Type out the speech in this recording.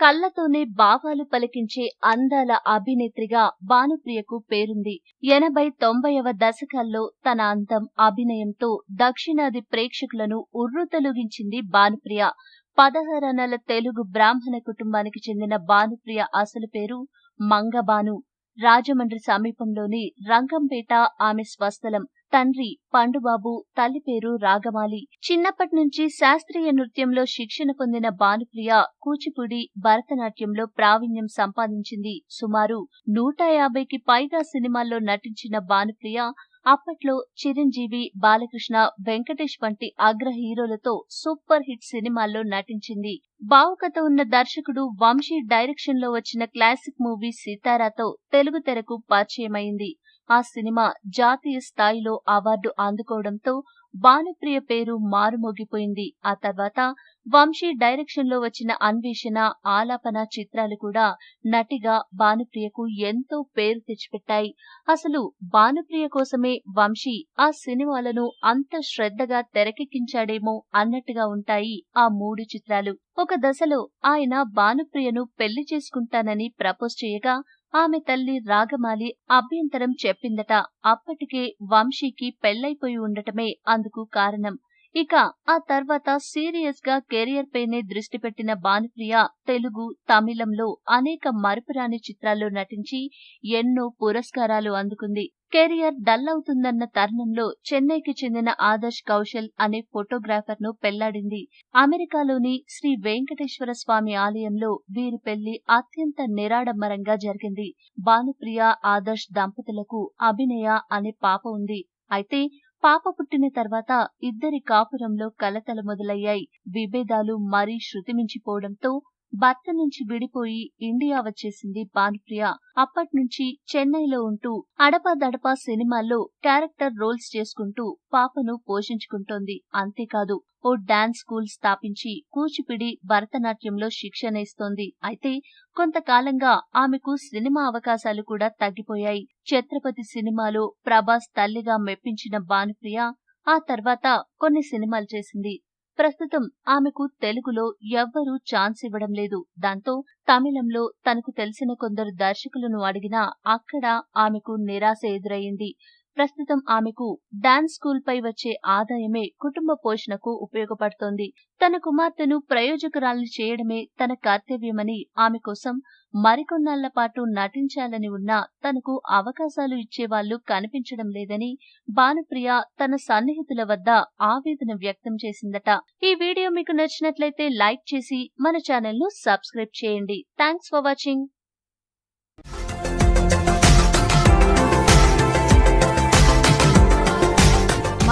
కళ్ళతోనే భావాలు పలికించే అందాల అభినేత్రిగా భానుప్రియకు పేరుంది. ఎనభై తొంభైవ దశకాల్లో తన అందం అభినయంతో దక్షిణాది ప్రేక్షకులను ఉర్రుతలుగించింది భానుప్రియ. పదహారనల తెలుగు బ్రాహ్మణ కుటుంబానికి చెందిన భానుప్రియ అసలు పేరు మంగబాను. రాజమండ్రి సమీపంలోని రంగంపేట ఆమె స్వస్థలం. తండ్రి పండుబాబు తల్లి పేరు రాగమాలి. చిన్నప్పటి నుంచి శాస్త్రీయ నృత్యంలో శిక్షణ పొందిన భానుప్రియ కూచిపూడి భరతనాట్యంలో ప్రావీణ్యం సంపాదించింది. సుమారు నూట యాభైకి పైగా సినిమాల్లో నటించిన భానుప్రియ అప్పట్లో చిరంజీవి బాలకృష్ణ వెంకటేష్ వంటి అగ్ర హీరోలతో సూపర్ హిట్ సినిమాల్లో నటించింది. బావుకత ఉన్న దర్శకుడు వంశీ డైరెక్షన్లో వచ్చిన క్లాసిక్ మూవీ సీతారాతో తెలుగు తెరకు పరిచయమైంది. ఆ సినిమా జాతీయ స్థాయిలో అవార్డు అందుకోవడంతో భానుప్రియ పేరు మారుమోగిపోయింది. ఆ తర్వాత వంశీ డైరెక్షన్లో వచ్చిన అన్వేషణ ఆలాపన చిత్రాలు కూడా నటిగా భానుప్రియకు ఎంతో పేరు తెచ్చిపెట్టాయి. అసలు భానుప్రియ కోసమే వంశీ ఆ సినిమాలను అంత శ్రద్ధగా తెరకెక్కించాడేమో అన్నట్టుగా ఉంటాయి ఆ మూడు చిత్రాలు. ఒక దశలో ఆయన భానుప్రియను పెళ్ళి చేసుకుంటానని ప్రపోజ్ చేయగా ఆమె తల్లి రాగమాలి అభ్యంతరం చెప్పిందట. అప్పటికే వంశీకి పెళ్ళైపోయి ఉండటమే అందుకు కారణం. ఇక ఆ తర్వాత సీరియస్గా కెరియర్ పైనే దృష్టి పెట్టిన భానుప్రియ తెలుగు తమిళంలో అనేక మరుపురాని చిత్రాల్లో నటించి ఎన్నో పురస్కారాలు అందుకుంది. కెరియర్ డల్ అవుతుందన్న తరుణంలో చెన్నైకి చెందిన ఆదర్శ్ కౌశల్ అనే ఫోటోగ్రాఫర్ను పెళ్ళాడింది. అమెరికాలోని శ్రీ వెంకటేశ్వర స్వామి ఆలయంలో వీరి పెళ్ళి అత్యంత నిరాడంబరంగా జరిగింది. భానుప్రియ ఆదర్శ్ దంపతులకు అభినయ అనే పాప ఉంది. అయితే పాప పుట్టిన తర్వాత ఇద్దరి కాపురంలో కలతలు మొదలయ్యాయి. విభేదాలు మరీ శృతిమించిపోవడంతో భర్త నుంచి విడిపోయి ఇండియా వచ్చేసింది భానుప్రియ. అప్పట్నుంచి చెన్నైలో ఉంటూ అడపాదడపా సినిమాల్లో క్యారెక్టర్ రోల్స్ చేసుకుంటూ పాపను పోషించుకుంటోంది. అంతేకాదు ఓ డాన్స్ స్కూల్ స్థాపించి కూచిపిడి భరతనాట్యంలో శిక్షణ ఇస్తోంది అయితే కొంతకాలంగా ఆమెకు సినిమా అవకాశాలు కూడా తగ్గిపోయాయి. ఛత్రపతి సినిమాలో ప్రభాస్ తల్లిగా మెప్పించిన భానుప్రియ ఆ తర్వాత కొన్ని సినిమాలు చేసింది. ప్రస్తుతం ఆమెకు తెలుగులో ఎవ్వరూ ఛాన్స్ ఇవ్వడం లేదు. దాంతో తమిళంలో తనకు తెలిసిన కొందరు దర్శకులను అడిగినా అక్కడ ఆమెకు నిరాశ ఎదురయ్యింది ప్రస్తుతం ఆమెకు డాన్స్ స్కూల్ పై వచ్చే ఆదాయమే కుటుంబ పోషణకు ఉపయోగపడుతోంది. తన కుమార్తెను ప్రయోజకురాల్ని చేయడమే తన కర్తవ్యమని ఆమె కోసం మరికొన్నాళ్ళ పాటు నటించాలని ఉన్నా తనకు అవకాశాలు ఇచ్చేవాళ్ళు కనిపించడం లేదని భానుప్రియ తన సన్నిహితుల వద్ద ఆవేదన వ్యక్తం చేసిందట. ఈ వీడియో మీకు నచ్చినట్లయితే లైక్ చేసి మన ఛానల్ను సబ్స్క్రైబ్ చేయండి. Thanks for watching.